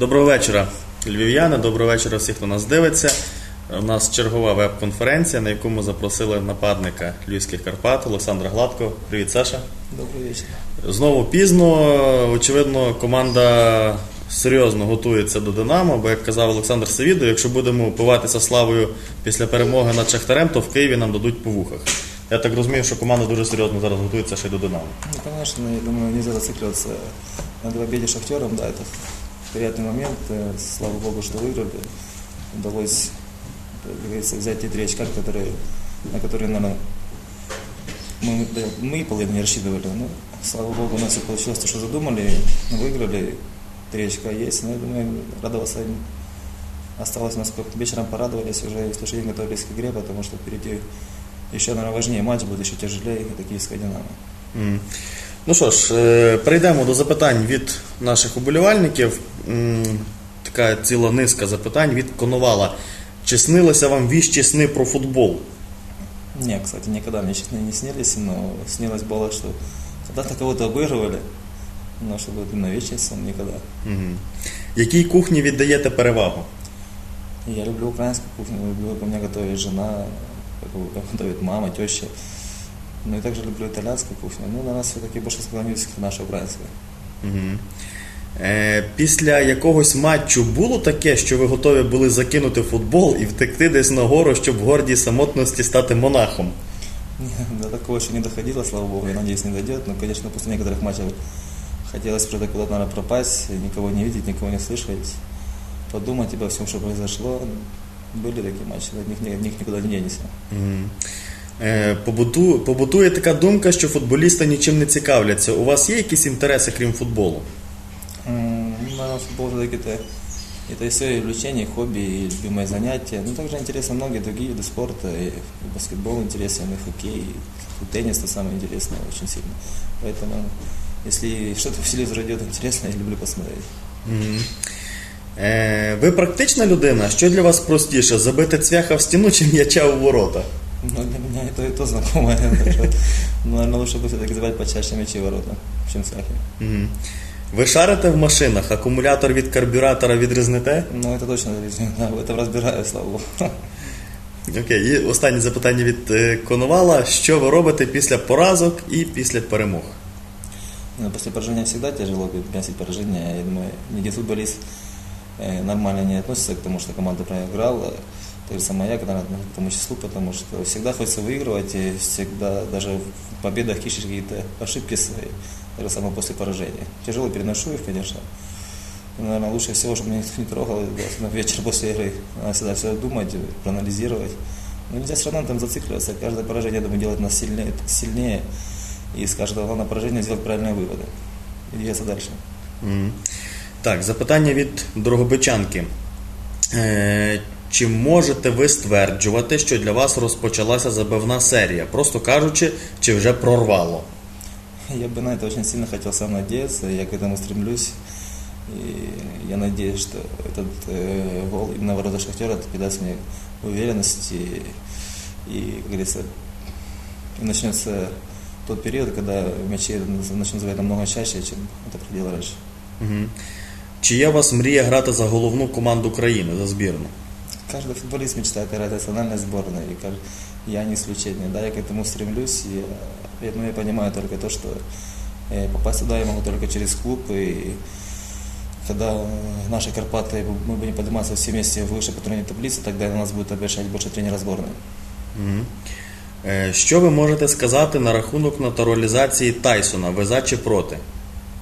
Доброго вечора, львів'яни, доброго вечора всіх, хто нас дивиться. У нас чергова веб-конференція, на яку ми запросили нападника Львівських Карпат Олександра Гладко. Привіт, Саша. Добрый вечер. Знову пізно. Очевидно, команда серйозно готується до Динамо, бо як казав Олександр Севідо, якщо будемо упиватися славою після перемоги над Шахтарем, то в Києві нам дадуть по вухах. Я так розумію, що команда дуже серйозно зараз готується ще й до Динамо. Ну, конечно, я думаю, нельзя зацикливаться на победе Шахтером, да, это приятный момент, э, слава богу, что выиграли. Удалось, как говорится, взять те три очка, которые, на которые, наверное, мы, да, мы половину не рассчитывали. Ну, слава богу, у нас все получилось то, что задумали, выиграли, три очка есть, но я думаю, радоваться им осталось, насколько вечером порадовались, уже в слушании готовились к игре, потому что впереди еще, наверное, важнее матч будет, еще тяжелее, это киевская «Динамо». М. Ну що ж, е, перейдемо до запитань від наших уболівальників. М, Така ціла низка запитань від Коновала. Чи снилися вам віщі сни про футбол? Не, кстати, никогда мне честно не снились, но снилось было, что когда-то кого-то обыгрывали, но чтобы именно вечный сон никогда. Мгм. Якій кухні віддаєте перевагу? И я люблю украинскую кухню, люблю, как у меня готовит жена, как у- как готовит мама, теща. Ну и также люблю итальянскую кухню. Ну, на нас все-таки больше склонились к нашей украинской. Мгм. Е, Після якогось матчу було таке, що ви готові були закинути футбол і втекти десь нагору, щоб в гордій самотності стати монахом? До такого еще не доходило, слава богу, я надеюсь, не дойдет. Но, конечно, после некоторых матчей хотелось просто куда-то, наверное, пропасть, никого не видеть, никого не слышать, подумать обо всем, что произошло. Были такие матчи, от них, ни- от них никуда не денешься. Мгм. Е, побуту- Побутує така думка, що футболісти нічим не цікавляться. У вас є якісь інтереси, крім футболу? Ну, наверное, футбол все-таки это, это и все и увлечение, хобби, и любимое занятие. Ну, также интересны многие другие виды спорта. И, баскетбол интересен, и хоккей, и теннис это самое интересное очень сильно. Поэтому, если что-то по телевизору идет интересно, я люблю посмотреть. Мгм. Е, Ви практична людина. Що для вас простіше? Забити цвяха в стіну чи м'яча у ворота? Но для меня это и то ну, Наверное, лучше бы все-таки забивать почаще мячи в ворота, чем цвяхи. Мгм. Ви шарите в машинах, акумулятор від карбюратора відрізнете? Ну, это точно, да, в этом разбираюсь, слава богу. Окей, і останнє запитання від е, Коновала. Що ви робите після поразок і після перемог? Ну, После поражения всегда тяжело переносить поражение. Я думаю, ни один футболист э, нормально не относится к тому, что команда проиграла. Так же самое я, когда к тому числу, потому что всегда хочется выигрывать, и всегда даже в победах ищешь какие-то ошибки свои, так же самое после поражения. Тяжело переношу их, конечно. Но, наверное, лучше всего, чтобы меня никто не трогал, на вечер после игры. Надо всегда все думать, проанализировать. Но нельзя все равно там зацикливаться. Каждое поражение, я думаю, делает нас сильнее, сильнее. И с каждого главного поражения сделать правильные выводы. И двигаться дальше. Мгм. Так, запитання від Дрогобичанки. Е, Чи можете ви стверджувати, що для вас розпочалася забивна серія? Просто кажучи, чи вже прорвало? Я бы на это очень сильно хотел сам надеяться, я к этому стремлюсь. И я надеюсь, что этот э, гол именно в ворота Шахтера придаст мне уверенности. И, как говорится, и начнется тот период, когда мячи начнут забивать намного чаще, чем это проделал раньше. Мгм. Чи є у вас мрія грати за головну команду країни, за збірну? Каждый футболист мечтает играть в национальной сборной, и кажд- я не исключение. Да, я к этому стремлюсь, и э, я, ну, я понимаю только то, что э, попасть туда я могу только через клуб, и когда э, наши Карпаты, мы будем подниматься все вместе выше по турнирной таблице, тогда на нас будет обращать больше тренера сборной. Мгм. Е, Що ви можете сказати на рахунок натуралізації Тайсона? Ви за чи проти?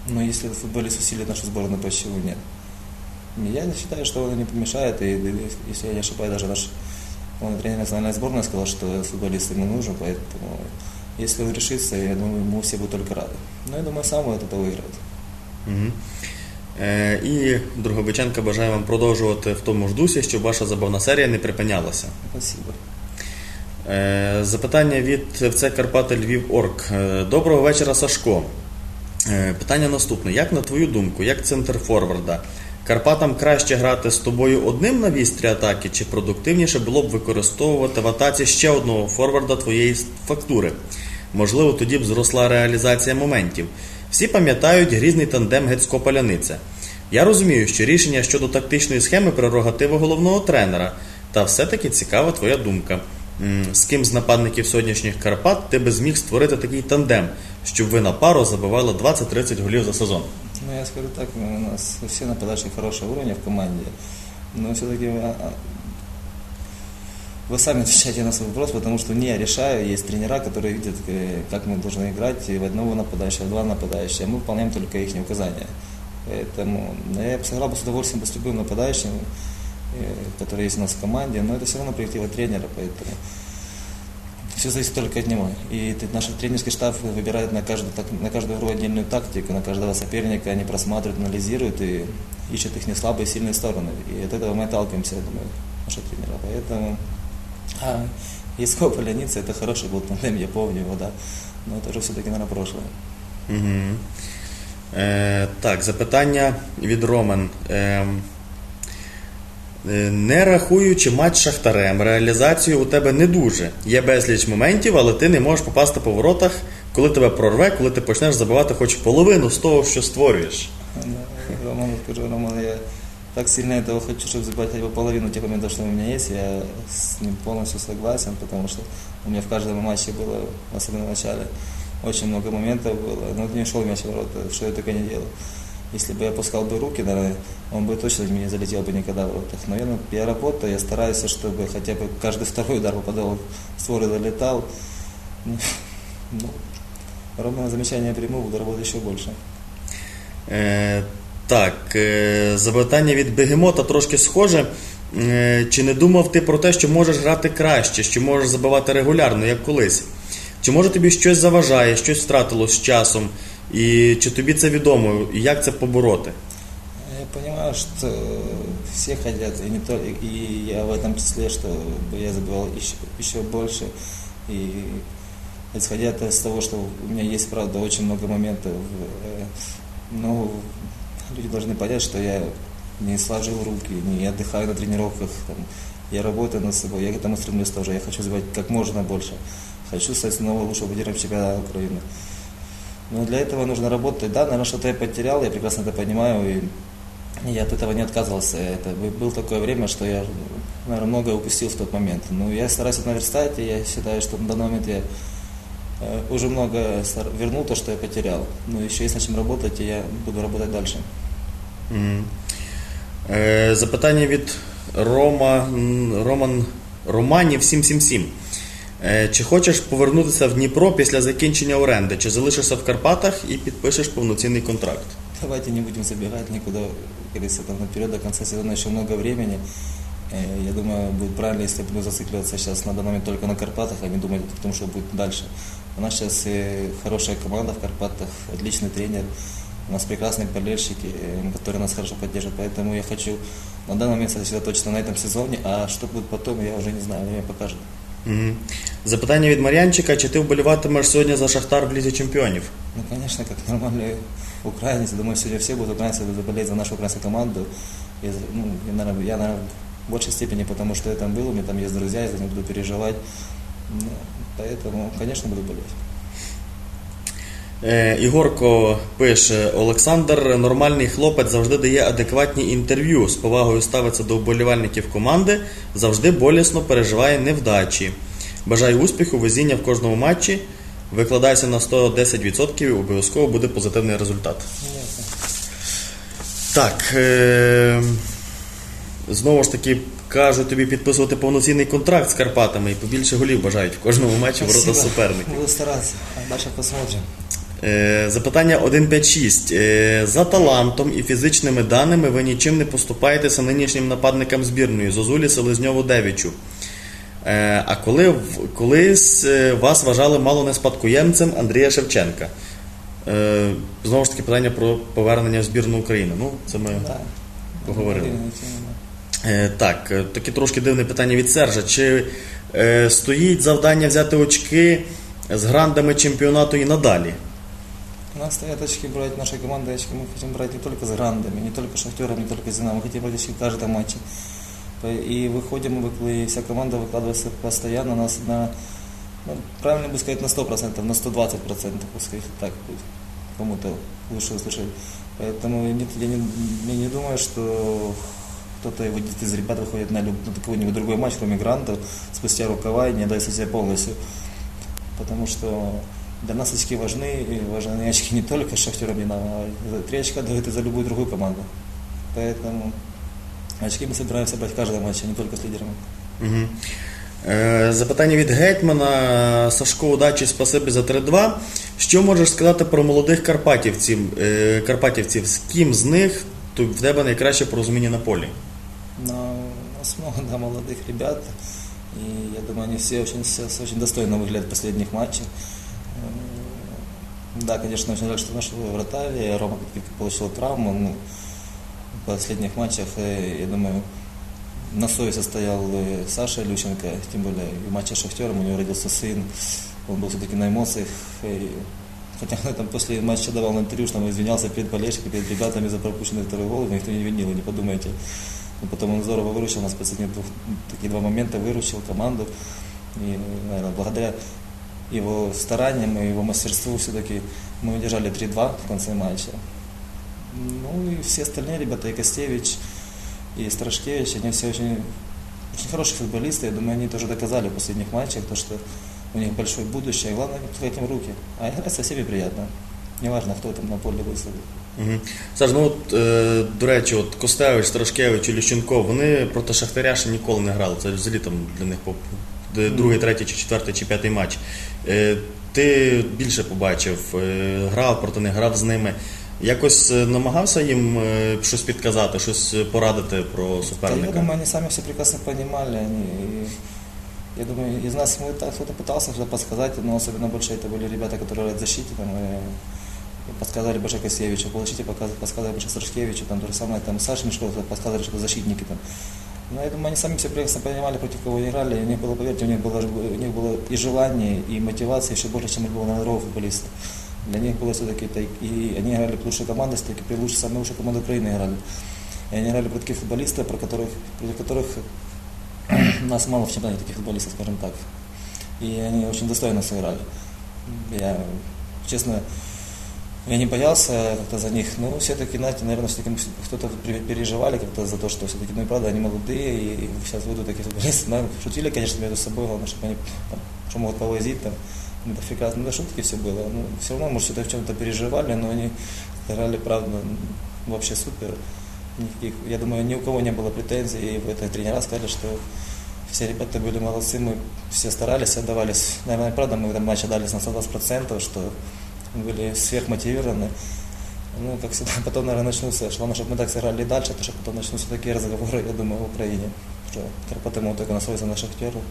Но если этот футболист усилит нашу сборную, почему нет? Я считаю, что он не помешает, и и если я не ошибаюсь, даже наш он, тренер национальной сборной сказал, что футболист ему нужен, поэтому если он решится, я думаю, мы все будут только рады. Но я думаю, сам он от этого выиграет. Мгм. Е, І Дрогобиченка бажає вам продовжувати в тому ж дусі, щоб ваша забавна серія не припинялася. Спасибо. Е, Запитання від ФЦ Карпати Львів Орг. Е, Доброго вечора, Сашко. Е, Питання наступне. Як на твою думку, як центр форварда? Карпатам краще грати з тобою одним на вістрі атаки, чи продуктивніше було б використовувати в атаці ще одного форварда твоєї фактури? Можливо, тоді б зросла реалізація моментів. Всі пам'ятають грізний тандем Гецько-Паляниця. Я розумію, що рішення щодо тактичної схеми прерогатива головного тренера. Та все-таки цікава твоя думка. З ким з нападників сьогоднішніх Карпат ти би зміг створити такий тандем, щоб ви на пару забивали 20-30 голів за сезон? Ну, я скажу так, у нас все нападающие хорошего уровня в команде, но все-таки вы сами отвечаете на свой вопрос, потому что не я решаю, есть тренера, которые видят, э, как мы должны играть, и в одного нападающего, в два нападающих, а мы выполняем только их указания. Поэтому ну, я бы сыграл бы с удовольствием бы с любым нападающим, э, который есть у нас в команде, но это все равно проектива тренера, поэтому все зависит только от него. И наш тренерский штаб выбирает на каждую, так- на каждую игру отдельную тактику, на каждого соперника они просматривают, анализируют и ищут их не слабые и сильные стороны. И от этого мы отталкиваемся, я думаю, наши тренера. Поэтому а, Яцко Поляница это хороший был тандем, я помню его, да. Но это уже все-таки, наверное, прошлое. Угу. Е, так, запитання від Ромен. Е, е, не рахуючи матч з Шахтарем, реалізацію у тебе не дуже. Є безліч моментів, але ти не можеш попасти по воротах, коли тебе прорве, коли ти почнеш забивати хоч половину з того, що створюєш. Да, Роман, скажу, Роман, я так сильно этого хочу, чтобы забрать хотя бы половину тех моментов, что у меня есть. Я с ним полностью согласен, потому что у меня в каждом матче было, особенно в начале, очень много моментов было. Но не шел мяч в ворота, что я только не делал. Если бы я пускал бы руки, наверное, он бы точно не залетел бы никогда в воротах. Но я, ну, я работаю, я стараюсь, чтобы хотя бы каждый второй удар попадал в створ и залетал. Ну, ровно замечание приму, буду работать еще больше. Е, так, е, запитання від Бегемота трошки схоже. Е, чи не думав ти про те, що можеш грати краще, що можеш забивати регулярно, як колись? Чи може тобі щось заважає, щось втратилось з часом? І чи тобі це відомо, і як це побороти? Я понимаю, что все хотят, и, не то, и я в этом числе, чтобы я забивал еще, еще больше. И исходя из того, что у меня есть, правда, очень много моментов, э, но люди должны понять, что я не сложил руки, не отдыхаю на тренировках, там, я работаю над собой, я к этому стремлюсь тоже, я хочу забивать как можно больше. Хочу стать снова лучшим лидером чемпионата Украины. Но для этого нужно работать. Да, наверное, что-то я потерял, я прекрасно это понимаю, и я от этого не отказывался. Это бы- было такое время, что я, наверное, многое упустил в тот момент. Но я стараюсь это наверстать, и я считаю, что на данный момент я э, уже много вернул то, что я потерял. Но еще есть над чем работать, и я буду работать дальше. Мгм. Е, запитання від Рома, Роман Романів 777. Е, чи хочеш повернутися в Дніпро після закінчення оренди? Чи залишишся в Карпатах і підпишеш повноцінний контракт? Давайте не будем забегать никуда, как говорится, там наперед, до конца сезона еще много времени. Э, Я думаю, будет правильно, если я буду зацикливаться сейчас на данный момент только на Карпатах, а не думать о том, что будет дальше. У нас сейчас э, хорошая команда в Карпатах, отличный тренер, у нас прекрасные болельщики, э, которые нас хорошо поддерживают. Поэтому я хочу на данный момент сосредоточиться на этом сезоне, а что будет потом, я уже не знаю, время покажет. Мгм. Запитання від Мар'янчика: чи ти вболіватимеш сьогодні за Шахтар в Лізі Чемпіонів? Ну, конечно, как нормальный украинец, думаю, сегодня все будут украинцы будут болеть за нашу украинскую команду. И, ну, я, наверное, я, наверное, в большей степени, потому что я там был, у меня там есть друзья, я за них буду переживать. Ну, поэтому, конечно, буду болеть. Е, Ігорко пише: Олександр нормальний хлопець завжди дає адекватні інтерв'ю, з повагою ставиться до вболівальників команди, завжди болісно переживає невдачі. Бажаю успіху, везіння в кожному матчі. Викладайся на 110%, обов'язково буде позитивний результат. Так. Е- знову ж таки, кажу тобі підписувати повноцінний контракт з Карпатами і побільше голів бажають в кожному матчі ворота суперників. Буду стараться. А Дальше посмотрим. Е, Запитання 156. Е, За талантом і фізичними даними ви нічим не поступаєтеся нинішнім нападникам збірної Зозулі Селезньову Девічу. Е, А коли колись вас вважали мало не спадкоємцем Андрія Шевченка. Знову ж таки, питання про повернення в збірну України. Ну, це ми Да. поговорили. Так, таке трошки дивне питання від Сержа. Чи стоїть завдання взяти очки з грандами чемпіонату і надалі? Нас очки брать, наша команда очки мы хотим брать не только с Грандами, не только Шахтером, не только Зинамо, мы хотим брать очки в каждом матче. И выходим, и вся команда выкладывается постоянно, нас на, ну, правильно бы сказать, на 100%, на 120%, пускай так будет, кому-то лучше услышать. Поэтому я не, я не, я не думаю, что кто-то выйдет из ребят выходит на, люб- на какой-нибудь другой матч, кроме Гранта, спустя рукава и не даст себе полностью. Потому что для нас очки важны, и важны очки не только с Шахтером Динамо, а три очка дают и за любую другую команду. Поэтому очки мы собираемся брать в каждом матче, а не только с лидерами. Угу. Е, запитання від гетьмана Сашко удачі, спасибі за 3-2. Що можеш сказати про молодих карпатівців? Е, карпатівців? З ким з них то в тебе найкраще порозуміння на полі? Но у нас много да, молодых ребят, и я думаю, они все очень, все очень достойно выглядят в последних матчах. М, Да, конечно, очень жаль, что наш вратарь Рома как-то получил травму. Ну, в последних матчах, э, я думаю, на совести стоял э, Саша Илющенко, тем более и в матче с Шахтером у него родился сын, он был все-таки на эмоциях. И хотя он там после матча давал на интервью, что он извинялся перед болельщиками, перед ребятами за пропущенный второй гол, его никто не винил, не подумайте. Но потом он здорово выручил нас последние двух- такие два момента, выручил команду. И, наверное, благодаря его стараниям и его мастерству все-таки мы удержали 3-2 в конце матча. Ну и все остальные ребята, и Костевич, и Страшкевич, они все очень, очень хорошие футболисты. Я думаю, они тоже доказали в последних матчах, то, что у них большое будущее. И главное, пускать им руки. А играть со всеми приятно. Неважно, кто там на поле высадит. Угу. Саш, ну от, е, до речі, от Костевич, Страшкевич і Лющенко, вони проти Шахтаря ще ніколи не грали. Це взагалі там для них поп- де другий, третій, чи четвертий, чи п'ятий матч. Е, ти більше побачив, е, грав проти них, грав з ними. Якось е, намагався їм е, щось підказати, щось порадити про Да, я суперника? думаю, они сами все прекрасно понимали. Они, и я думаю, из нас мы так кто-то пытался что-то подсказать, но особенно больше это были ребята, которые играют в защите, там, и подсказали больше Косевичу, получите, подсказали больше Сашкевичу, там то же самое, там Саша Мешков, подсказали, что защитники там. Но я думаю, они сами все прекрасно понимали, против кого играли, у них было, поверьте, у них было, у них было и желание, и мотивация еще больше, чем было на здоровых футболистов. Для них было все-таки, это, и они играли лучшие команды, все-таки при лучшей, самой лучшей команды Украины играли. И они играли против таких футболистов, про которых, против которых у нас мало в чемпионате таких футболистов, скажем так. И они очень достойно сыграли. Я, честно, я не боялся как-то за них, но все-таки, знаете, наверное, все-таки кто-то переживали как-то за то, что все-таки, ну и правда, они молодые, и сейчас выйдут такие футболисты. Ну, шутили, конечно, между собой, главное, чтобы они там, что могут повозить там. Ну, это прекрасно, ну, да, шутки все было. Ну, все равно, может, что-то в чем-то переживали, но они играли, правда, вообще супер. Никаких, я думаю, ни у кого не было претензий, и в это тренера сказали, что все ребята были молодцы, мы все старались, отдавались. Наверное, правда, мы в этом матче отдались на 120%, что были сверхмотивированы. Ну, как всегда, потом, наверное, начнутся, главное, чтобы мы так сыграли и дальше, потому что потом начнутся такие разговоры, я думаю, в Украине, что Карпаты могут только настроиться на Шахтеру.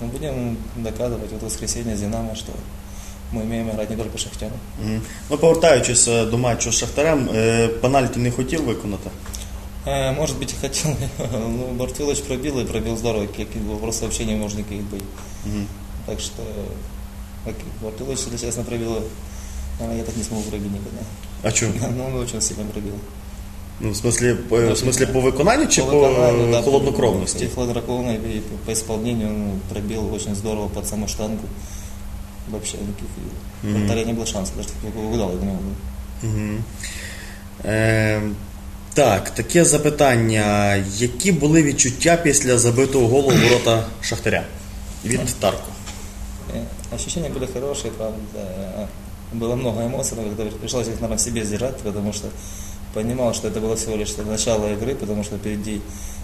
Мы будем доказывать вот в воскресенье с Динамо, что мы умеем играть не только Шахтером. Мгм. Ну, повертаючись е, до матчу з Шахтарем, е, пенальті не хотів виконати. Э, Может быть, и хотел, ну, Бартвилович пробил и пробил здорово, как просто вообще не может никаких быть. Мгм. Так что, как Бартвилович, если честно, пробил, наверное, я так не смогу пробить никогда. А чому? Ну, он очень сильно пробил. Ну, в смислі, по, в смислі по виконанню чи по, выполнению, да, холоднокровності? И хладнокровно, и по исполнению он пробил очень здорово под саму штангу. Вообще никаких. Мгм. Mm Вратаря не было шанса, даже такого угадал, я думаю. Угу. Е, так, таке запитання. Які були відчуття після забитого голу в ворота Шахтаря? Від Тарку. Э, Ощущения были хорошие, правда. Было много эмоций, но когда пришлось их, наверное, в себе сдержать, потому что понимал, что это было всего лишь начало игры, потому что впереди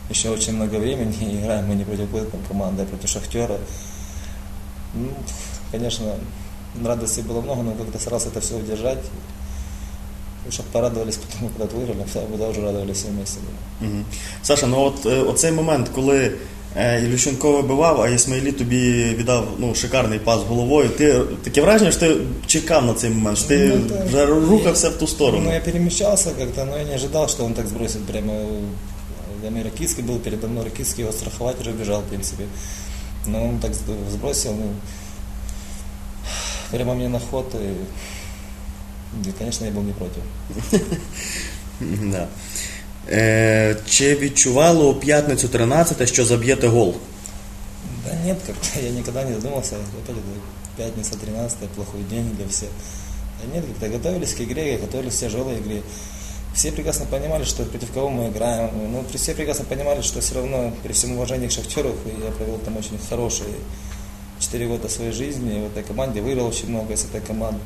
еще очень много времени, и играем мы не против какой-то там команды, а против Шахтера. Ну, конечно, радости было много, но как-то старался это все удержать. Уж порадовались, потому когда выиграли, тогда уже радовались все вместе. Угу. Саша, ну от е, оцей момент, коли е, Ілющенко вибивав, а Ісмаїлі тобі віддав ну, шикарний пас головою, ти таке враження, що ти чекав на цей момент, що ти Ну, вже рухався в ту сторону. Ну, я перемещался как-то, но я не ожидал, что он так сбросит прямо. Дамир Ракитский был передо мной, Ракитский его страховать уже бежал, в принципе. Но он так сбросил, ну, прямо мне на ход, и, и, конечно, я был не против. Да. Чи відчували у п'ятницю 13, що заб'єте гол? Да нет, я никогда не задумался, опять это пятница 13 плохой день для всех. Да нет, как-то готовились к игре, готовились к тяжелой игре. все прекрасно понимали, что против кого мы играем. Ну, все прекрасно понимали, что все равно при всем уважении к Шахтеру, и я провел там очень хорошие 4 года своей жизни в этой команде, выиграл очень много из этой команды.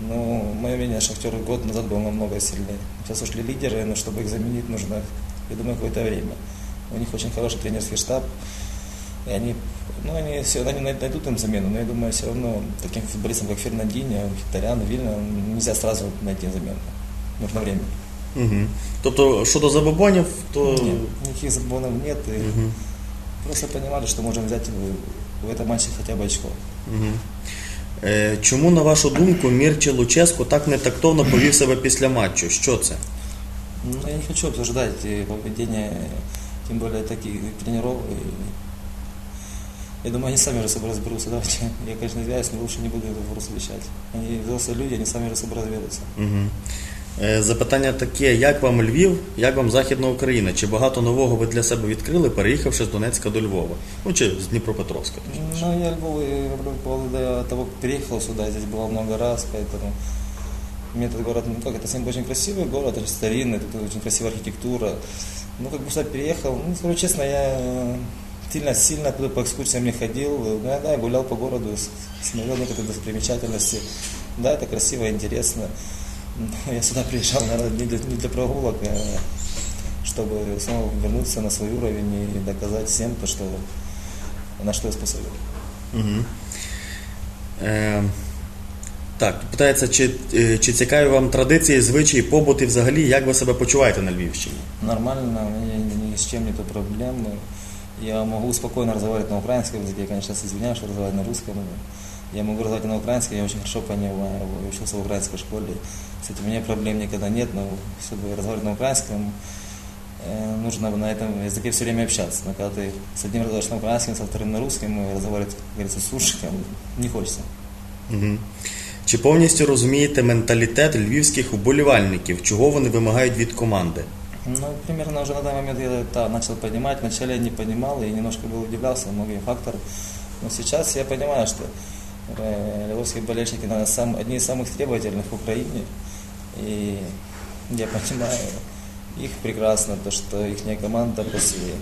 Ну, мое мнение, Шахтер год назад был намного сильнее. Сейчас ушли лидеры, но чтобы их заменить, нужно, я думаю, какое-то время. У них очень хороший тренерский штаб. И они, ну, они, все, они найдут им замену, но я думаю, все равно таким футболистам, как Фернандинho, Хитарян, Вильна, нельзя сразу найти замену. Нужно время. Угу. Тобто, щодо забобонів, то. Нет, никаких забонов нет. И Мгм. Просто понимали, что можем взять в, в этом матче хотя бы очко. Угу. Е, чому, на вашу думку, Мірчі Луческо так нетактовно повів себе після матчу? Що це? Ну, я не хочу обсуждать э, поведение, тем более таких тренеров. И я думаю, они сами уже с собой разберутся. Давайте, я, конечно, извиняюсь, но лучше не буду этот вопрос вещать. Они взрослые люди, они сами уже с собой разберутся. Угу. Е, запитання таке: як вам Львів, як вам Західна Україна? Чи багато нового ви для себе відкрили, переїхавши з Донецька до Львова? Ну чи з Дніпропетровська? точніше? Ну, я Львов и пробовал до того, как переехал сюда, здесь бывал много раз, поэтому мне этот город, ну как, это самый очень красивый город, очень старинный, тут очень красивая архитектура. Ну, как бы сюда переехал, ну, скажу честно, я сильно, сильно туда по экскурсиям не ходил, ну, я, да, я гулял по городу, с- смотрел на какие-то достопримечательности. Да, это красиво, интересно. Я сюда приезжал, наверное, не для, не для прогулок, а чтобы снова вернуться на свой уровень и доказать всем то, что на что я способен. Угу. Е, так, питається, чи, е, чи цікаві вам традиції, звичаї, побут і взагалі, як ви себе почуваєте на Львівщині? Нормально, у меня ни с чем нету проблем. Я могу спокойно разговаривать на украинском языке, я, конечно, сейчас извиняюсь, что разговариваю на русском. Я могу разговаривать на украинском, я очень хорошо понимаю, я учился в украинской школе. С этим у меня проблем никогда нет, но чтобы разговаривать на украинском, э, нужно на этом языке все время общаться. Но когда ты с одним разговариваешь на украинском, со вторым на русском, и разговаривать, как говорится, с суржиком, не хочется. Угу. Чи повністю розумієте менталітет львівських вболівальників, чого вони вимагають від команди? Ну, примерно уже на данный момент я да, начал понимать. Вначале я не понимал и немножко был удивлялся многим факторам. Но сейчас я понимаю, что э, львовские болельщики, наверное, сам, одни из самых требовательных в Украине. И я понимаю их прекрасно, то, что их команда после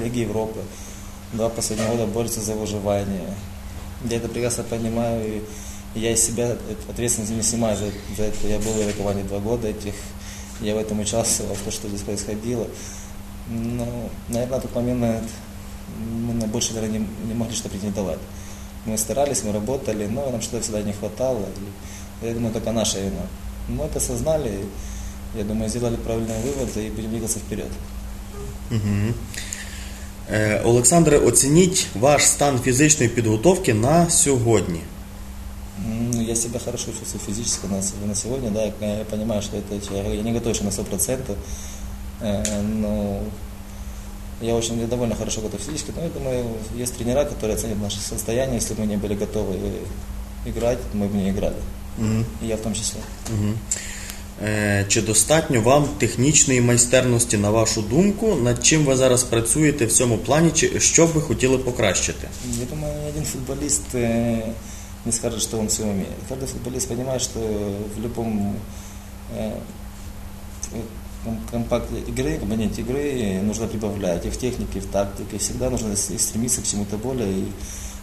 Лиги Европы два последних года борется за выживание. Я это прекрасно понимаю, и я из себя ответственность не снимаю за, за это. Я был в этой команде два года этих, я в этом участвовал, в то, что здесь происходило. Но, наверное, на тот момент мы больше наверное, не, не могли что претендовать. Мы старались, мы работали, но нам что-то всегда не хватало. И я думаю, только наша вина. Мы это осознали, и, я думаю, сделали правильные выводы и будем двигаться вперед. Угу. Е, Олександре, оцініть ваш стан фізичної підготовки на сьогодні. Ну, я себя хорошо чувствую физически на, с- на сегодня, да, я, я понимаю, что это я, я не готов еще на 100%, э, но я очень я довольно хорошо готов физически, но я думаю, есть тренера, которые оценят наше состояние, если мы не были готовы играть, мы бы не играли, Угу. и я в том числе. Угу. Е, чи достатньо вам технічної майстерності, на вашу думку, над чим ви зараз працюєте в цьому плані, чи що б ви хотіли покращити? Я думаю, ни один футболист э, не скажет, что он все умеет. Каждый футболист понимает, что в любом э, ком- компакте игры, нужно прибавлять и в технике, и в тактике. Всегда нужно стремиться к чему-то более, и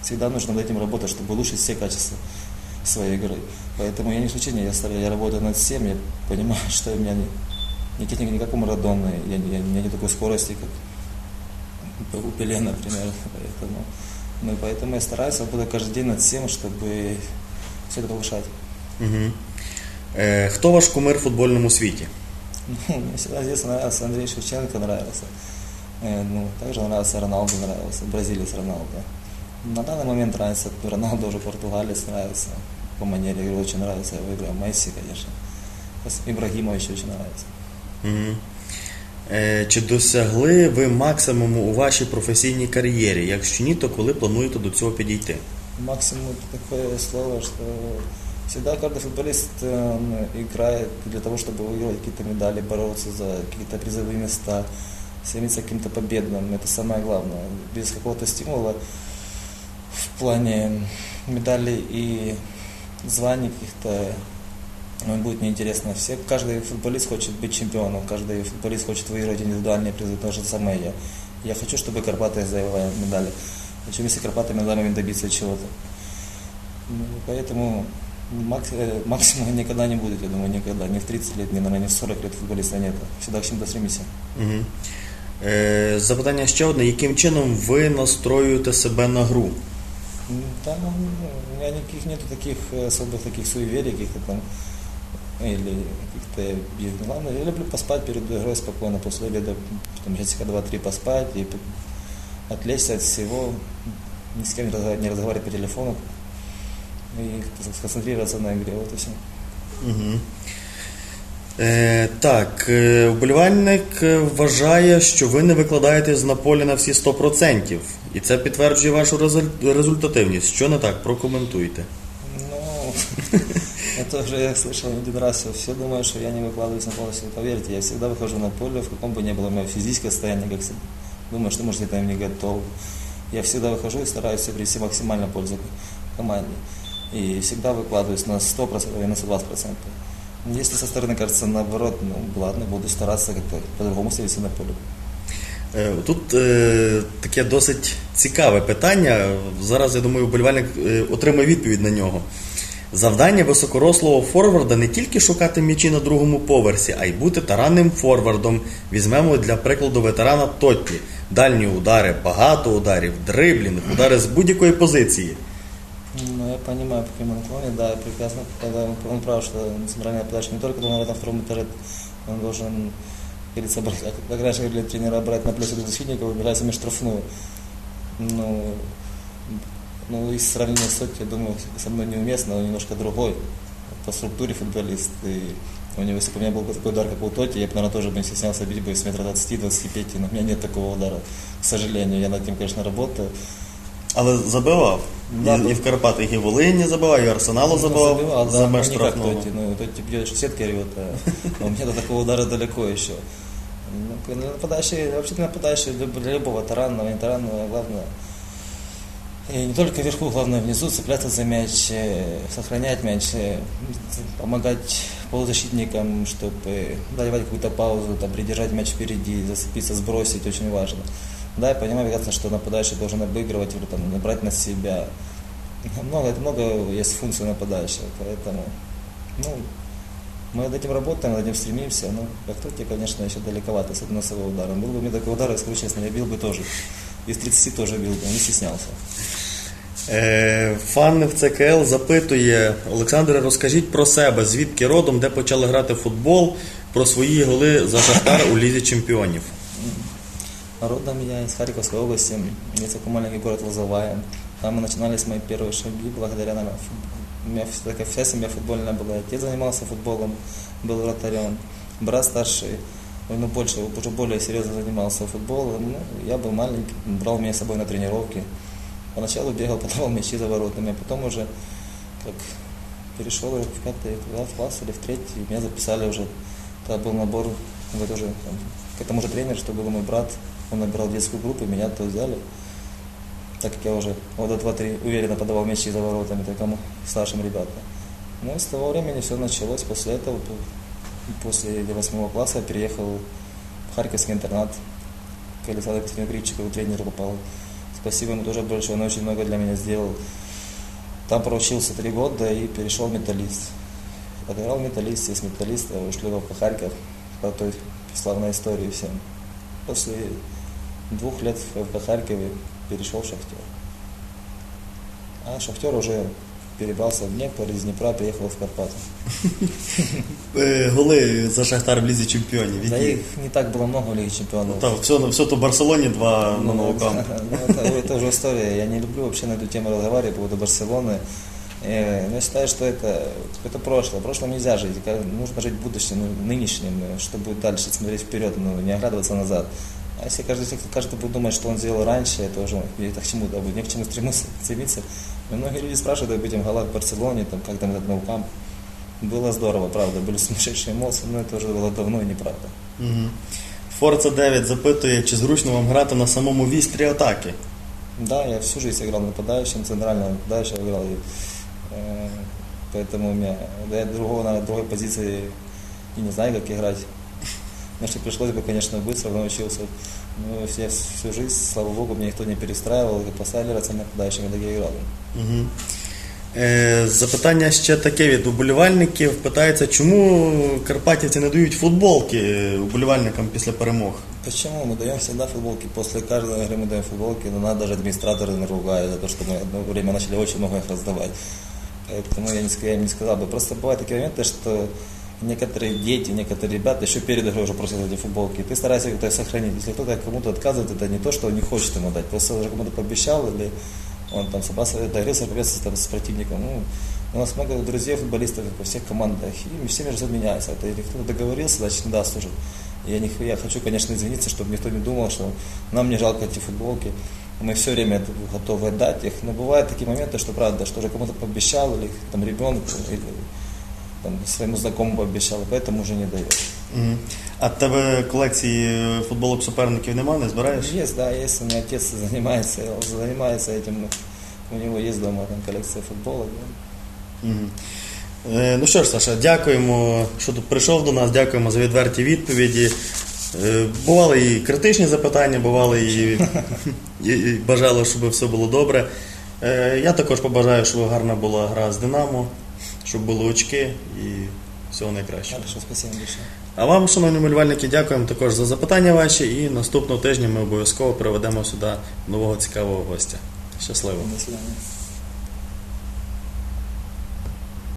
всегда нужно над этим работать, чтобы улучшить все качества своей игры. Поэтому я не исключение, я, стараюсь, я работаю над всем, я понимаю, что у меня не, ни техники, ни как у Марадоны, я, не- я, у нет такой скорости, как у Пеле, например. Поэтому, ну, поэтому я стараюсь работать каждый день над всем, чтобы все это повышать. Угу. Е, хто ваш кумир в футбольному світі? Ну, мне всегда с детства нравился Андрей Шевченко, нравился. Э, Ну, также нравился Роналду, нравился, бразилец Роналду. На данный момент нравится Роналду, уже португалец нравится. По манере игры очень нравится, я выиграю Месси, конечно. Пос- Ибрагимович очень нравится. Угу. Е, чи досягли ви максимуму у вашій професійній кар'єрі? Якщо ні, то коли плануєте до цього підійти? Максимум это такое слово, что всегда каждый футболист э, он играет для того, чтобы выигрывать какие-то медали, бороться за какие-то призовые места, стремиться к каким-то победам. Это самое главное. Без какого-то стимула в плане медалей и званий каких-то Ну, будет неинтересно. Все, каждый футболист хочет быть чемпионом, каждый футболист хочет выигрывать индивидуальные призы, то же самое я. Я хочу, чтобы Карпаты завоевали медали. Вместе с Карпатами могли добиться чего-то. Ну, поэтому макс- э, максимума никогда не будет, я думаю, никогда. Ни в 30 лет, ни, наверное, ни в 40 лет футболиста нет. Всегда к чему-то стремимся. Угу. Е, запитання ще одне. Яким чином ви настроюєте себе на гру? М, Там ну, у меня никаких нету таких э, особых таких суеверий, каких-то там или каких-то бед. Главное, я люблю поспать перед игрой спокойно, после обеда, там, часика два-три поспать и п- отвлечься от всего, ни с кем не разговаривать, не разговаривать по телефону и сконцентрироваться на игре, вот и все. Угу. Е, так, е, вболівальник е, вважає, що ви не викладаєтесь на полі на всі 100%. І це підтверджує вашу резуль- результативність. Що не так? Прокоментуйте. Ну, это уже я слышал не один раз. Все думают, что я не выкладываюсь на полностью. Поверьте, я всегда выхожу на поле, в каком бы ни было мое физическое состояние, как всегда. Думаю, что, может, я там не готов. Я всегда выхожу и стараюсь привести максимально пользу команде. И всегда выкладываюсь на 100% и на 120%. Если со стороны кажется наоборот, ну ладно, буду стараться как-то по-другому ставиться на поле. Е, Тут е, таке досить цікаве питання. Зараз, я думаю, вболівальник е, отримає відповідь на нього. Завдання високорослого форварда не тільки шукати м'ячі на другому поверсі, а й бути таранним форвардом. Візьмемо для прикладу ветерана Тотті. Дальні удари, багато ударів, дриблінг, удари з будь-якої позиції. Ну, я понимаю, по каким он клонит, да, прекрасно, когда он, прав, что центральная подача не только на втором этаже, он должен, как говорится, брать, как, говорили тренера, брать на плюс двух защитников, выбирать сами штрафную. Ну, ну, и сравнение с я думаю, со мной неуместно, он немножко другой по структуре футболист. И у него, если бы у меня был бы такой удар, как у Тоти, я бы, наверное, тоже бы не стеснялся бить бы с метра 20-25, но у меня нет такого удара, к сожалению. Я над этим, конечно, работаю. Але забивав. Да, і, ну. і в Карпатах і Волині забивав, і Арсеналу забивав забивал, за да, меж ну, не как штрафного. Тоти, ну, Тоти бьет, что сетка рвет, а у меня до такого удара далеко еще. Ну, к- нападающий, вообще нападающий люб- для любого таранного, не таранного, главное, и не только вверху, главное внизу, цепляться за мяч, э, сохранять мяч, э, помогать полузащитникам, чтобы давать какую-то паузу, там, придержать мяч впереди, зацепиться, сбросить, очень важно. Да, я понимаю, ясно, что нападающий должен обыгрывать или там, набрать на себя. Много, это много есть функций нападающего, поэтому, ну, мы над этим работаем, над этим стремимся, но как только, конечно, еще далековато с этим носовым ударом. Был бы у меня такой удар, я скажу честно, я бил бы тоже. Из 30 тоже бил бы, не стеснялся. Е, Фан в ЦКЛ запитує Олександре, розкажіть про себе, звідки родом, де почали грати в футбол, про свої голи за Шахтар у лізі чемпіонів. Родом я из Харьковской области, есть такой маленький город Лозовая. Там и начинались мои первые шаги, благодаря нам. У меня такая вся семья футбольная была. Отец занимался футболом, был вратарем. Брат старший, ну, больше, уже более серьезно занимался футболом. Ну, я был маленький, брал меня с собой на тренировки. Поначалу бегал, подавал мячи за воротами, а потом уже, как перешел в пятый класс, класс или в третий, меня записали уже. Тогда был набор, вот уже там, к этому же тренер, что был мой брат, он набирал детскую группу, меня то взяли. Так как я уже года два-три уверенно подавал мячи за воротами такому старшим ребятам. Ну и с того времени все началось. После этого, после восьмого класса, я переехал в Харьковский интернат к Александру Катерину Грибчикову, тренеру попал. Спасибо ему тоже большое, он очень много для меня сделал. Там проучился три года и перешел в металлист. Отыграл в металлисте, с металлиста ушли в ФК Харьков, по той славной истории всем. После двух лет в ФК Харькове перешел в Шахтер. А Шахтер уже перебрался в Днепр, из Днепра приехал в Карпаты. Е, Голи за Шахтар в лізі чемпіонів. Да які? их не так было много в Лиге Чемпионов. Та, все, все то в Барселоні два на Ну, новокамп. ну, это, это уже история. Я не люблю вообще на эту тему разговаривать по поводу Барселоны. Э, но я считаю, что это, это прошлое. Прошлым нельзя жить. Ка- Нужно жить будущим, ну, нынешним, э, чтобы дальше смотреть вперед, ну, не оглядываться назад. А если каждый, если каждый будет думать, что он сделал раньше, это уже это к чему-то будет, не к чему стремиться. стремиться. И многие люди спрашивают об этом голах в Барселоне, там, как там этот ноукамп. Было здорово, правда, были сумасшедшие эмоции, но это уже было давно и неправда. Угу. Форца 9 запитує, чи зручно вам грати на самому вістрі атаки. Да, я всю жизнь играл нападающим, центрального нападающего играл. И, э, Поэтому у меня, да я другого, на другой позиции и не знаю, как играть. Значит, пришлось бы, конечно, быстро научился. Но я всю жизнь, слава богу, меня никто не перестраивал, и поставили рацию нападающим, и так я играл. Угу. Е, запитання ще таке від уболівальників. Питається, чому карпатівці не дають футболки уболівальникам після перемог? Почему? Мы даем всегда футболки. После каждой игры мы даем футболки, но надо даже администраторы наругают за то, что мы одно время начали очень много их раздавать. Поэтому я не, ска- я не сказал бы. Просто бывают такие моменты, что некоторые дети, некоторые ребята еще перед игрой уже просят эти футболки. Ты старайся их сохранить. Если кто-то кому-то отказывает, это не то, что он не хочет ему дать. Просто уже кому-то пообещал или он там собрался, договорился победиться там, с противником. Ну, у нас много друзей футболистов во всех командах, и все между собой меняются. Это если кто-то договорился, значит не даст уже. Я, не, я хочу, конечно, извиниться, чтобы никто не думал, что нам не жалко эти футболки. Мы все время это готовы отдать их. Но бывают такие моменты, что правда, что уже кому-то пообещал, или там ребенку, или там, своему знакомому пообещал, и поэтому уже не дает. Угу. А в тебе колекції футболок суперників немає, не збираєш? Есть, да, есть. У меня отец занимается, занимается этим. У него есть дома там коллекция футболок. да. Мгм. Е, Ну що ж, Саша, дякуємо, що тут прийшов до нас, дякуємо за відверті відповіді. Е, Бували і критичні запитання, бували і, і, і бажали, щоб все було добре. Е, Я також побажаю, щоб гарна була гра з Динамо, щоб були очки і всього найкращого. Хорошо, спасибо большое. А вам, шановні малювальники, дякуємо також за запитання ваші. І наступного тижня ми обов'язково приведемо сюди нового цікавого гостя. Щасливо! До свидания.